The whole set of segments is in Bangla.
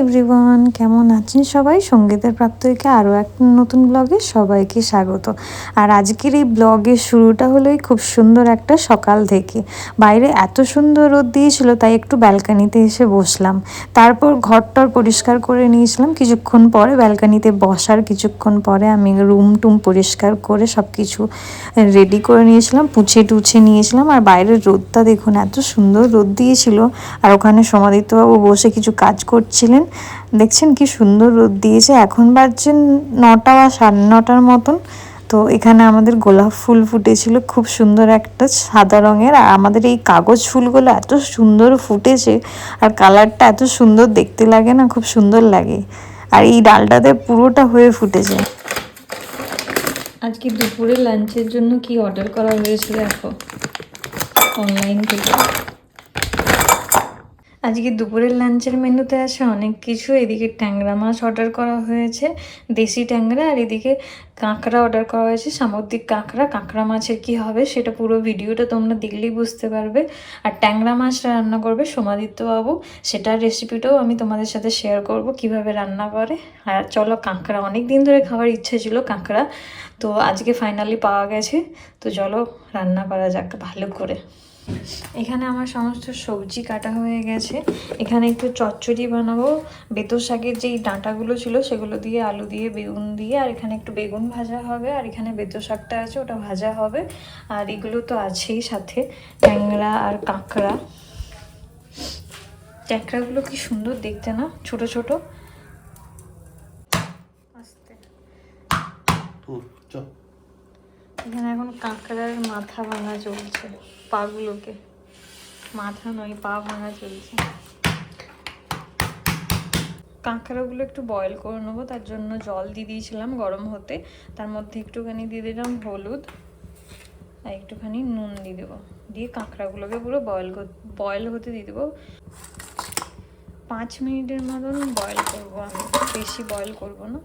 এভরিওয়ান কেমন আছেন সবাই? সঙ্গীতের প্রাপ্তকে আরও এক নতুন ব্লগে সবাইকে স্বাগত। আর আজকের এই ব্লগের শুরুটা হলোই খুব সুন্দর একটা সকাল থেকে। বাইরে এত সুন্দর রোদ দিয়েছিল, তাই একটু ব্যালকানিতে এসে বসলাম। তারপর ঘরটর পরিষ্কার করে নিয়েছিলাম। কিছুক্ষণ পরে ব্যালকানিতে বসার, কিছুক্ষণ পরে আমি রুম টুম পরিষ্কার করে সব কিছু রেডি করে নিয়েছিলাম, পুছে টুছে নিয়েছিলাম। আর বাইরের রোদটা দেখুন, এত সুন্দর রোদ দিয়েছিল। আর ওখানে সমাদিত্যবাবু বসে কিছু কাজ করছিলেন। দেখছেন কি সুন্দর রোদ দিয়েছে। এখন বাজছেন নটা বা সাড়ে নটার মতন। তো এখানে আমাদের গোলাপ ফুল ফুটেছিল। খুব সুন্দর একটা সাদা রঙের। আর আমাদের এই কাগজ ফুলগুলো এত সুন্দর ফুটেছে। আর কালারটা এত সুন্দর দেখতে লাগে না, খুব সুন্দর লাগে। আর এই ডালটাতে পুরোটা হয়ে ফুটেছে। আজকে দুপুরে লাঞ্চের জন্য কি অর্ডার করা হয়েছিল দেখো? অনলাইন থেকে। আজকে দুপুরের লাঞ্চের মেনুতে আছে অনেক কিছু। এদিকে ট্যাংরা মাছ অর্ডার করা হয়েছে, দেশি ট্যাংরা, আর এদিকে কাঁকড়া অর্ডার করা হয়েছে, সামুদ্রিক কাঁকড়া। কাঁকড়া মাছের কি হবে সেটা পুরো ভিডিওটা তোমরা দেখলেই বুঝতে পারবে। আর ট্যাংরা মাছটা রান্না করবে সোমাদিত্যবাবু সেটার রেসিপিটাও আমি তোমাদের সাথে শেয়ার করব কীভাবে রান্না করে। আর চলো, কাঁকড়া অনেক দিন ধরে খাওয়ার ইচ্ছে ছিল কাঁকড়া, তো আজকে ফাইনালি পাওয়া গেছে। তো চলো, রান্না করা যাক ভালো করে। এখানে আমার সমস্ত সবজি কাটা হয়ে গেছে। এখানে একটু চচ্চড়ি বানাবো। বেতর শাকের যেই ডাঁটাগুলো ছিল, সেগুলো দিয়ে আলু দিয়ে, বেগুন দিয়ে, আর এখানে একটু বেগুন ভাজা হবে, আর এখানে বেতর শাকটা আছে, ওটা ভাজা হবে। আর এগুলো তো আছেই সাথে, ট্যাংরা আর কাঁকড়া। ট্যাংরাগুলো কি সুন্দর দেখতে না, ছোট ছোট? আস্তে এখানে এখন কাঁকড়ার মাথা ভাঙা চলছে, পাগুলোকে। মাথা নয়, পা ভাঙা চলছে। কাঁকড়াগুলো একটু বয়েল করে নেব, তার জন্য জল দিয়ে দিয়েছিলাম গরম হতে। তার মধ্যে একটুখানি দিয়ে দিলাম হলুদ, আর একটুখানি নুন দিয়ে দেবো। দিয়ে কাঁকড়াগুলোকে পুরো বয়েল বয়েল হতে দিয়ে দেবো। পাঁচ মিনিটের মতন বয়েল করব আমি, বেশি বয়েল করব না।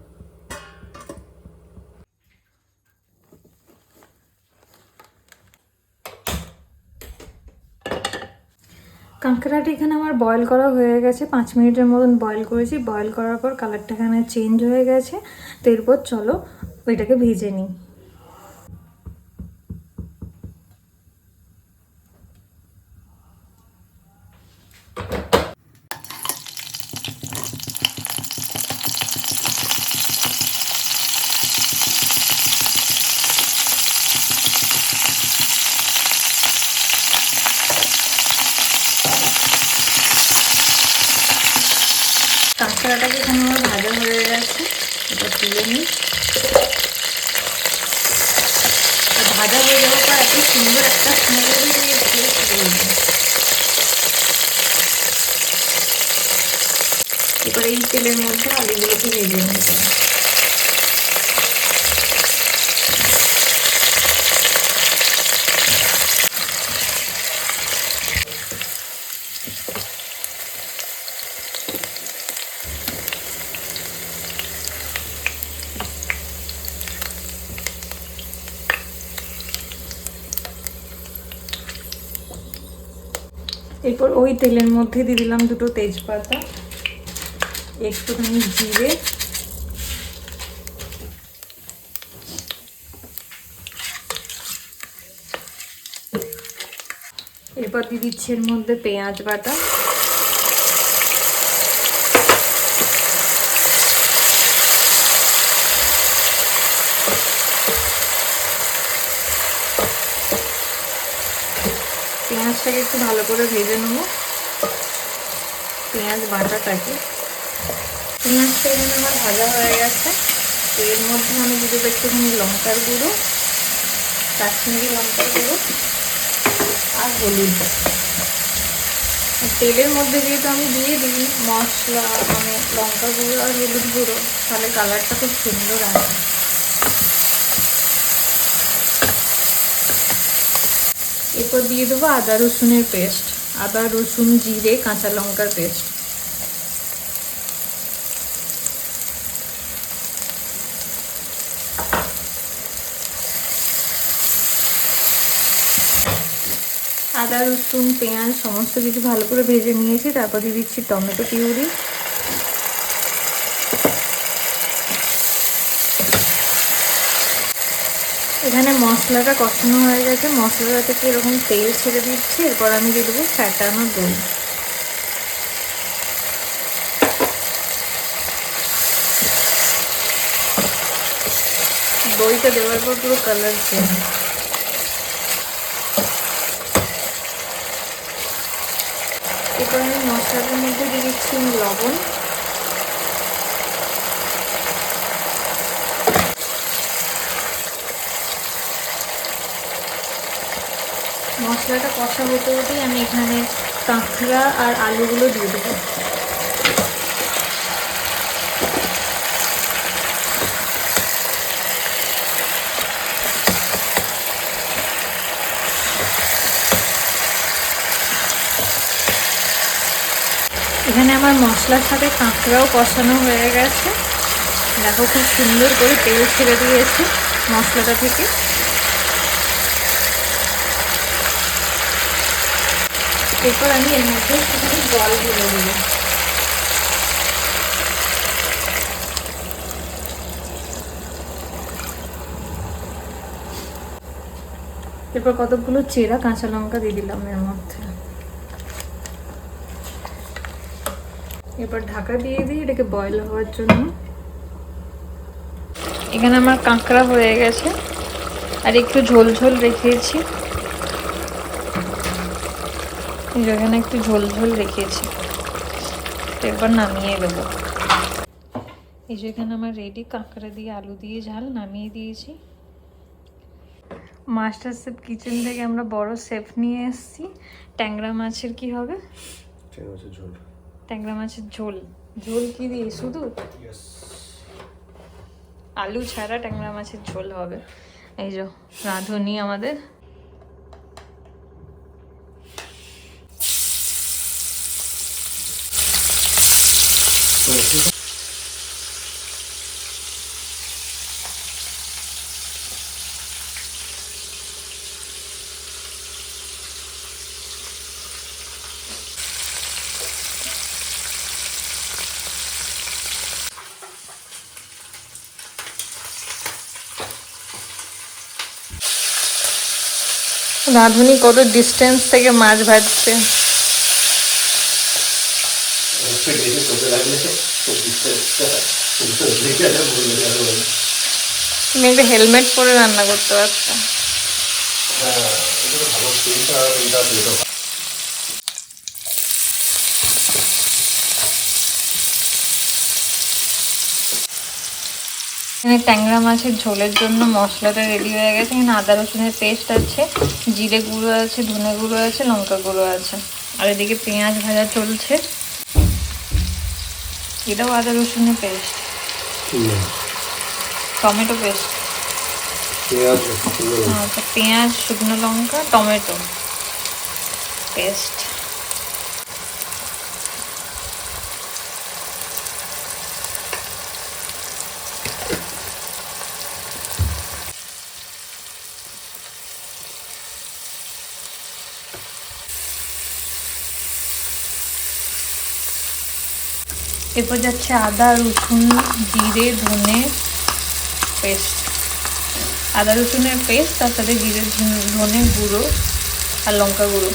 কাঁকড়াটা এখানে আমার বয়েল করা হয়ে গেছে। পাঁচ মিনিটের মতন বয়েল করেছি। বয়েল করার পর কালারটা এখানে চেঞ্জ হয়ে গেছে। তো এরপর চলো ওইটাকে ভেজে নিই। কাঁকড়াটাকে এখানে আমার ভাজা হয়ে গেছে, এটা তুলে নিই। ভাজা হয়ে যাওয়ার পর এত সুন্দর একটা স্মেল এবার এই তেলের মধ্যে আলুগুলোকে ভেজে নিতে এরপর ওই তেলের মধ্যে দিয়ে দিলাম দুটো তেজপাতা, একটুখানি জিরে। এরপর দিয়ে দিচ্ছি এর মধ্যে পেঁয়াজ বাটা। পেঁয়াজটাকে একটু ভালো করে ভেজে নেব। পেঁয়াজ বাটাটাকে। পেঁয়াজটা এখানে আমার ভাজা হয়ে গেছে। তো এর মধ্যে আমি দেবো একটুখানি লঙ্কার গুঁড়ো, কাশ্মীরি লঙ্কার গুঁড়ো আর হলুদ। তেলের মধ্যে যেহেতু আমি দিয়ে দিই মশলা মানে লঙ্কা গুঁড়ো আর হলুদ গুঁড়ো, তাহলে কালারটা খুব সুন্দর আসে এরপর দিয়ে দেবো আদা রসুনের পেস্ট। আদা, রসুন, জিরে, কাঁচা লঙ্কার পেস্ট। আদা, রসুন, পেঁয়াজ, সমস্ত কিছু ভালো করে ভেজে নিয়েছি। তারপর দিয়ে দিচ্ছি টমেটো পিউরি। এখানে মশলাটা কষানো হয়ে গেছে। মশলাটা থেকে এরকম তেল ছেড়ে দিচ্ছি? এরপর আমি দিয়ে দেবো ফ্যাটানো দই। দইটা দেওয়ার পর পুরো কালার চেঞ্জ এরপর আমি মশলাটার মধ্যে দিয়ে দিচ্ছি লবণ। মশলাটা কষা হতে হতেই আমি এখানে কাঁকড়া আর আলুগুলো দিয়ে দেবো। এখানে আমার মশলার সাথে কাঁকড়াও কষানো হয়ে গেছে। দেখো খুব সুন্দর করে তেল ছেড়ে দিয়েছে মশলাটা থেকে। এরপর আমি এর মধ্যে একটুখানি জল ঢেলে দেবো। এরপর কতগুলো চেরা, কাঁচা লঙ্কা দিয়ে দিলাম এর মধ্যে। এরপর ঢাকা দিয়ে দিই, এটাকে বয়ল হওয়ার জন্য। এখানে আমার কাঁকড়া হয়ে গেছে। আর একটু ঝোল ঝোল রেখেছি এই যে একটু ঝোল ঝোল রেখেছি। এরপর নামিয়ে দেবো। এই যে এখানে আমার রেডি কাঁকড়া দিয়ে আলু দিয়ে ঝাল নামিয়ে দিয়েছি। মাস্টার শেফ কিচেন থেকে আমরা বড় শেফ নিয়ে এসেছি। ট্যাংরা মাছের কি হবে? ট্যাংরা মাছের ঝোল। ঝোল। কি দিয়ে? শুধু? আলু ছাড়া ট্যাংরা মাছের ঝোল হবে। এই যে রাঁধুনি আমাদের। রাঁধুনি কত ডিস্টেন্স থেকে মাছ ভাজছে। তুমি একটা হেলমেট পরে রান্না করতে পারতাম ভালো স্ক্রিনটা আর এটা পেটো এখানে ট্যাংরা মাছের ঝোলের জন্য মশলাটা রেডি হয়ে গেছে। এখানে আদা রসুনের পেস্ট আছে জিরে গুঁড়ো আছে ধনে গুঁড়ো আছে লঙ্কা গুঁড়ো আছে। আর এদিকে পেঁয়াজ ভাজা চলছে। এটাও আদা রসুনের পেস্ট টমেটো পেস্ট পেঁয়াজ আচ্ছা পেঁয়াজ শুকনো লঙ্কা টমেটো পেস্ট এরপর যাচ্ছে আদা, রসুন, জিরে, ধনে পেস্ট। আদা, রসুনের পেস্ট, তার সাথে জিরে, ধনে- গুঁড়ো আর লঙ্কা গুঁড়ো।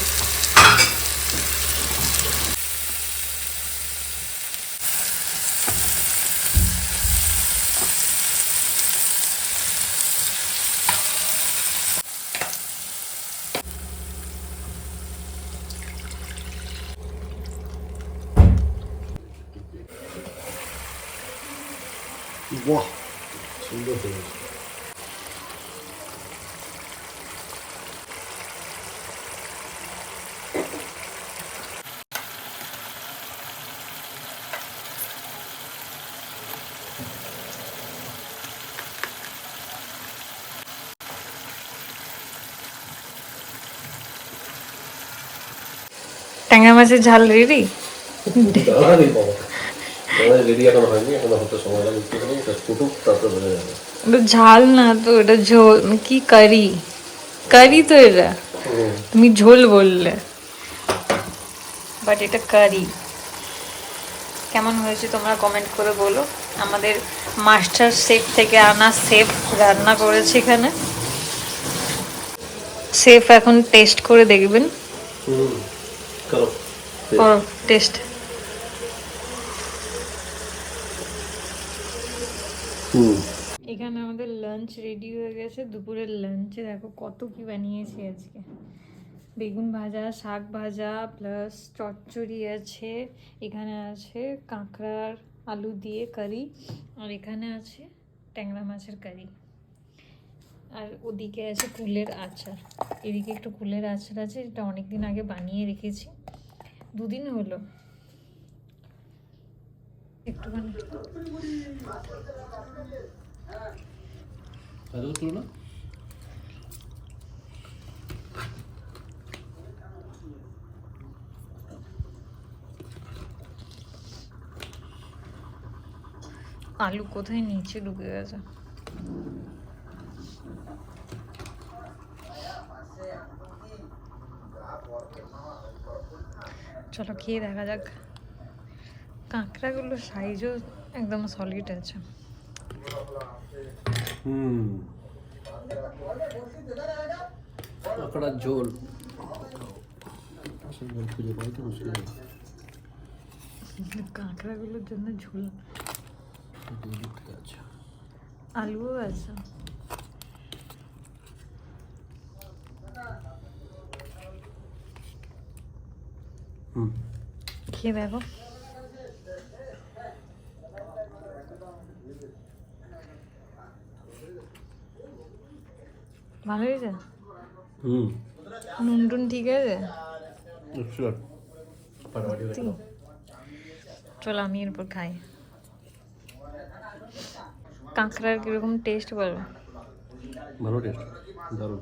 বাহ সুন্দর হয়েছে ট্যাংরা মাছের ঝাল রেডি? রেডি এখন হয়নি এখন হতে সময় লাগে একটুখানি এটা ফুটুক তারপরে বোঝা যাবে। ওটা ঝাল না তো এটা ঝোল কি কারি? কারি তো এটা। তুমি ঝোল বললে। বাট এটা কারি। কেমন হয়েছে তোমরা কমেন্ট করে বলো। আমাদের মাস্টার শেফ থেকে আনা শেফ রান্না করেছে এখানে। সেফ এখন টেস্ট করে দেখবেন। হুম করো। করো টেস্ট এখানে আমাদের লাঞ্চ রেডি হয়ে গেছে, দুপুরের লাঞ্চে দেখো কত কি বানিয়েছি আজকে। বেগুন ভাজা, শাক ভাজা প্লাস চচ্চড়ি আছে, এখানে আছে কাঁকড়ার আলু দিয়ে কারি আর এখানে আছে ট্যাংরা মাছের কারি আর ওদিকে আছে কুলের আচার। এদিকে একটু কুলের আচার আছে, যেটা অনেক দিন আগে বানিয়ে রেখেছি। দুদিন হলো। একটুখানি। আলু তুলো আলু কোথায় নিচে ঢুকে গেছে? চলো খেয়ে দেখা যাক। কাঁকড়াগুলোর সাইজও একদম সলিড আছে। হুম। কাঁকড়ার ঝোল। কাঁকড়াগুলোর জন্য ঝোল। আছে আলুও আছে। হুম। খেয়ে দেখো। ভালো হয়েছে? হুম। নুন টুন ঠিক আছে। চলো আমি এরপর খাই। কাঁকড়ার কীরকম টেস্ট বলো? ভালো টেস্ট দারুণ।